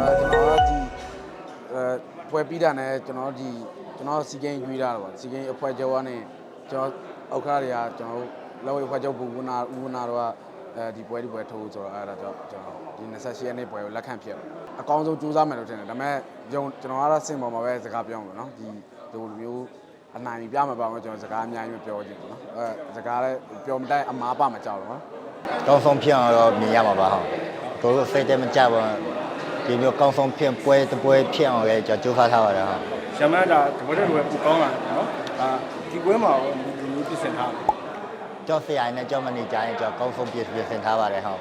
အဲကျွန်တော်ကဒီအဲပွဲပြီးတာနဲ့ကျွန်တော်ဒီကျွန်တော်စီကိန်းကျွေးတာတော့စီကိန်းအဖွဲကျော်ကနေကျွန်တော်အောက်ခါတွေကကျွန်တော်လောဝေဖွဲကျော်ဘူဝနာဦးဝနာတော့အဲဒီပွဲဒီပွဲထိုးဆိုတော့အဲဒါကြောင့်ကျွန်တော်ဒီ28ရက်နေ့ပွဲကိုလက်ခံဖြစ်အကောင်းဆုံးကြိုးစားမယ်လို့ထင်တယ်ဒါပေမဲ့ယုံကျွန်တော်ကတော့စင်ပေါ်မှာပဲစကားပြောမှာနော်ဒီဒီလိုမျိုးအနိုင်ပြမှာပါမှာကျွန်တော်စကားအများကြီးမပြောချင်ဘူးနော်အဲစကားလည်းပြောမတိုက်အမားပါမကြောက်တော့နော်ကောင်းဆုံးဖြစ်အောင်တော့မြင်ရမှာပါဟုတ်တို့တို့စိတ်တည်းမကြပါ ဒီမျိုးကောင်းဆုံးဖြစ်ပွဲတစ်ပွဲဖြစ်အောင်လည်းကျွန်တော်ကြိုးစားထားပါတယ်ဟုတ်ရမန်တာတပွဲတစ်ပွဲပူကောင်းလာတယ်နော်အာဒီပွဲမှာရောဒီလိုမျိုးပြင်ဆင်ထားတယ်ကျောင်းဆရာနဲ့ကျောင်းမနေကြရင်ကျွန်တော်ကောင်းဆုံးပြည့်ပြည့်စင်ထားပါတယ်ဟုတ်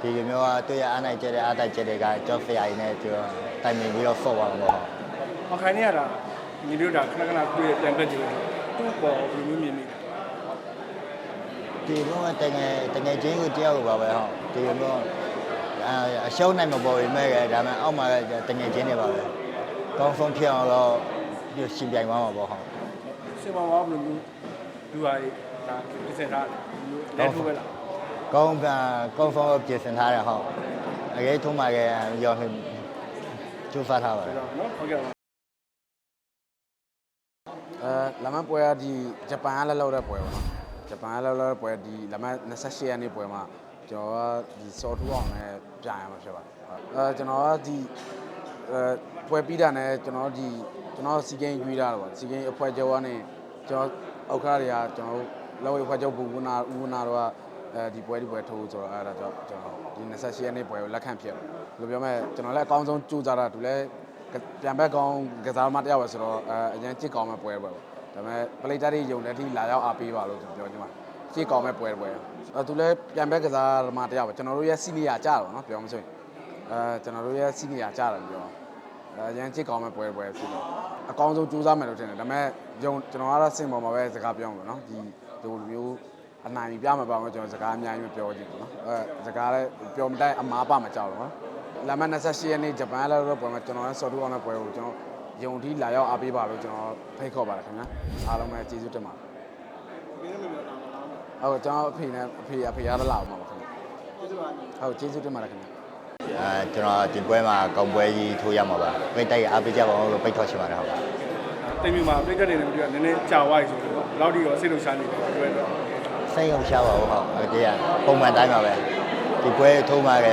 ဒီလိုမျိုးကတွေ့ရအားနိုင်ကြတဲ့အားတိုက်ချက်တွေကကျောင်းဆရာကြီးနဲ့ကျွန်တော်တိုင်ပင်ပြီးတော့ဆော့ပါမှာဟုတ်။အခိုင်နေရတာညီတို့ဒါခဏခဏတွေ့ရပြန်ပက်ကြည့်လို့သူ့ပေါ်ဘယ်လိုမျိုးမြင်မိလဲဒီလိုကတကယ်တကယ်ချင်းကိုတရားကိုပါပဲဟုတ်ဒီလိုမျိုး အာအရှုံးနိုင်မပေါ်ပေမဲ့လည်းဒါမှအောက်မှာလည်းတကယ်ချင်းနေပါပဲကောင်းဆုံးဖြစ်အောင်တော့ပြရှင်ပြိုင်သွားမှာပေါ့ဟုတ်။စင်ပေါ်မှာဘယ်လိုမျိုးသူဟာဒါပြင်ဆင်ထားတယ်။လက်ထိုးပဲလားကောင်းကကောင်းဆုံးပြင်ဆင်ထားတယ်ဟုတ်အရေးထုံးမှာကရောကျူဖတ်ထားပါတ။ယ်ဒါနော်ဟုတ်ကဲ့ပါအဲလမန်ပွဲကဒီဂျပန်ကလည်းလောက်တဲ့ပွဲပေါ့နော်ဂျပန်ကလည်းလောက်တဲ့ပွဲဒီလမန်28ရက်နေ့ပွဲမှာ ကျွန်တော်ကဒီစော်ထူအောင်နဲ့ပြန်ရမှာဖြစ်ပါတယ်အဲကျွန်တော်ကဒီအဲပွဲပြီးတာနဲ့ကျွန်တော်ဒီကျွန်တော်စီကိန်းကျွေးတာတော့စီကိန်းအဖွဲကျော်ကနေကျွန်တော်အောက်ခါတွေကကျွန်တော်လောဝေဖွဲကျော်ဘူဝနာဦးဝနာတော့အဲဒီပွဲဒီပွဲထိုးဆိုတော့အဲဒါကြောင့်ကျွန်တော်ဒီ28ရက်နေ့ပွဲကိုလက်ခံဖြစ်ဘယ်လိုပြောမလဲကျွန်တော်လည်းအကောင်းဆုံးကြိုးစားတာသူလည်းပြန်ဘက်ကောင်းကစားမတစ်ယောက်ပဲဆိုတော့အဲအရင်ကြစ်ကောင်းမဲ့ပွဲပဲပေါ့ဒါပေမဲ့ပလိတ်တာတွေယုံတဲ့အထိလာရောက်အားပေးပါလို့ပြောချင်ပါကြ စ်ကောင်းမဲ့ပွဲပွဲအဲသူလည်းပြန်ဘက်ကစားမတစ်ယောက်ပဲကျွန်တော်တို့ရဲ့စီနီယာကြတော့နော်ပြောမဆိုရင်အဲကျွန်တော်တို့ရဲ့စီနီယာကြတယ်ပြောအဲအရင်ကြစ်ကောင်းမဲ့ပွဲပွဲဖြစ်တော့အကောင်းဆုံးကြိုးစားမယ်လို့ထင်တယ်ဒါပေမဲ့ယုံကျွန်တော်ကတော့စင်ပေါ်မှာပဲစကားပြောမှာနော်ဒီဒီလိုမျိုးအနိုင်ပြမှာပါမှာကျွန်တော်စကားအများကြီးမပြောချင်ဘူးနော်အဲစကားလည်းပြောမတိုက်အမားပါမကြောက်တော့နော်လာမန်28ရက်နေ့ဂျပန်လာတော့ပွဲမှာကျွန်တော်လည်းဆော်တူအောင်တဲ့ပွဲကိုကျွန်တော်ယုံထီးလာရောက်အားပေးပါလို့ကျွန်တော်ဖိတ်ခေါ်ပါတယ်ခင်ဗျာအားလုံးပဲကျေးဇူးတင်ပါတယ် ဟုတ်ကျွန်တော်အဖေနဲ့အဖေအဖေရတော့လာအောင်ပါခင်ဗျာဟုတ်ကျေးဇူးတင်ပါတယ်ခင်ဗျာအဲကျွန်တော်ဒီပွဲမှာကောင်းပွဲကြီးထိုးရမှာပါပိတ်တိုက်အားပေးကြပါအောင်လို့ပိတ်ခေါ်ချင်ပါတယ်ဟုတ်။တိမ်မျိုးမှာပြိတ်ကတ်နေတယ်မတွေ့ရနည်းနည်းကြာဝိုက်ဆိုတော့ဘယ်လောက်ထိရောစိတ်လှုပ်ရှားနေတယ်တွေ့တော့စိတ်အောင်ရှားပါဦးဟုတ်အဲ့ဒီကပုံမှန်တိုင်းပါပဲဒီပွဲထိုးမှာက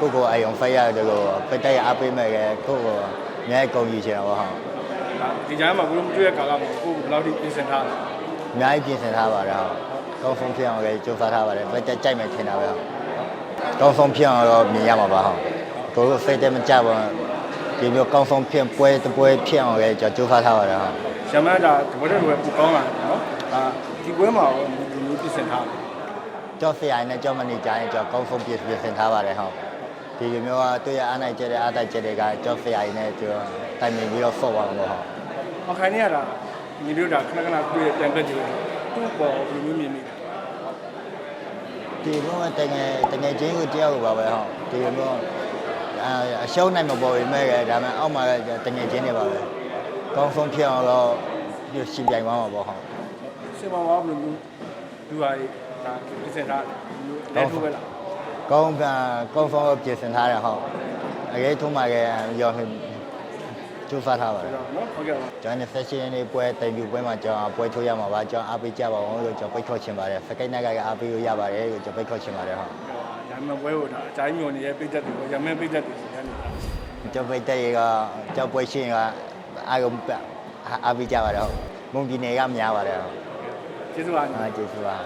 ကိုကိုအယုံဖိုက်ရတယ်ကိုပိတ်တိုက်အားပေးမဲ့ကကိုကိုအများကြီးကုန်ကြီးချင်တာပေါ့ဟုတ်ဒါဒီကြားမှာဘယ်လိုမတွေ့ရကာလမှာကိုယ်ဘယ်လောက်ထိပြင်ဆင်ထားလဲ အများကြီးပြင်ဆင်ထားပါတယ်ဟုတ်ကောင်းဆုံးဖြစ်အောင်လည်းကြိုးစားထားပါတယ်ပိတ်တိုက်ကြိုက်မယ်ထင်တာပဲဟုတ်ကောင်းဆုံးဖြစ်အောင်တော့မြင်ရမှာပါဟုတ်တို့တို့စိတ်တည်းမကြပါဒီမျိုးကောင်းဆုံးဖြစ်ပွဲတစ်ပွဲဖြစ်အောင်လည်းကျွန်တော်ကြိုးစားထားပါတယ်ဟုတ်ရမန်တာတပွဲတစ်ပွဲပူကောင်းလာတယ်နော်အာဒီပွဲမှာရောဒီလိုမျိုးပြင်ဆင်ထားတယ်ကျောင်းဆရာနဲ့ကျောင်းမနေကြရင်ကျွန်တော်ကောင်းဆုံးပြည့်ပြည့်စင်ထားပါတယ်ဟုတ်ဒီလိုမျိုးကတွေ့ရအားနိုင်ကြတဲ့အားတိုက်ချက်တွေကကျောင်းဆရာကြီးနဲ့ကျွန်တော်တိုင်ပင်ပြီးတော့ဆော့ပါမှာဟုတ်။အခိုင်နေရတာ ညီတို့ဒါခဏခဏတွေ့ရပြန်ပက်ကြည့်လို့သူ့ပေါ်ဘယ်လိုမျိုးမြင်မိလဲဒီလိုကတကယ်တကယ်ချင်းကိုတရားကိုပါပဲဟုတ်ဒီလိုမျိုးအာအရှုံးနိုင်မပေါ်ပေမဲ့လည်းဒါမှအောက်မှာလည်းတကယ်ချင်းနေပါပဲကောင်းဆုံးဖြစ်အောင်တော့ပြရှင်ပြိုင်သွားမှာပေါ့ဟုတ်။စင်ပေါ်မှာဘယ်လိုမျိုးသူဟာဒါပြင်ဆင်ထားတယ်လက်ထိုးပဲလားကောင်းကကောင်းဆုံးပြည့်စင်ထားတယ်ဟုတ်အရေးထုံးမှာကရော ကျူဖတ်ထားပါတ။ယ်ဒါနော်ဟုတ်ကဲ့ပါကျွန်တော်ဖက်ရှင်နေပွဲတိုင်ပြပွဲမှာကျွန်တော်ပွဲထိုးရမှာပါကျွန်တော်အားပေးကြပါအောင်လို့ကျွန်တော်ပိတ်ခေါ်ချင်ပါတယ်ဖက်ကိုက်နက်ကအားပေးလို့ရပါတယ်လို့ကျွန်တော်ပိတ်ခေါ်ချင်ပါတယ်ဟုတ်။ရမန်ပွဲကိုဒါအချိုင်းညွန်နေတဲ့ပိတ်သက်တွေရမန်ပိတ်သက်တွေစီကနေကျွန်တော်ပိတ်တဲ့ရေကကျွန်တော်ပွဲရှင်ကအားလုံးအားပေးကြပါတယ်ဟုတ်မုံပြည်နယ်ကများပါတယ်ဟုတ်ကျေးဇူးပါညီအားကျေးဇူးပါ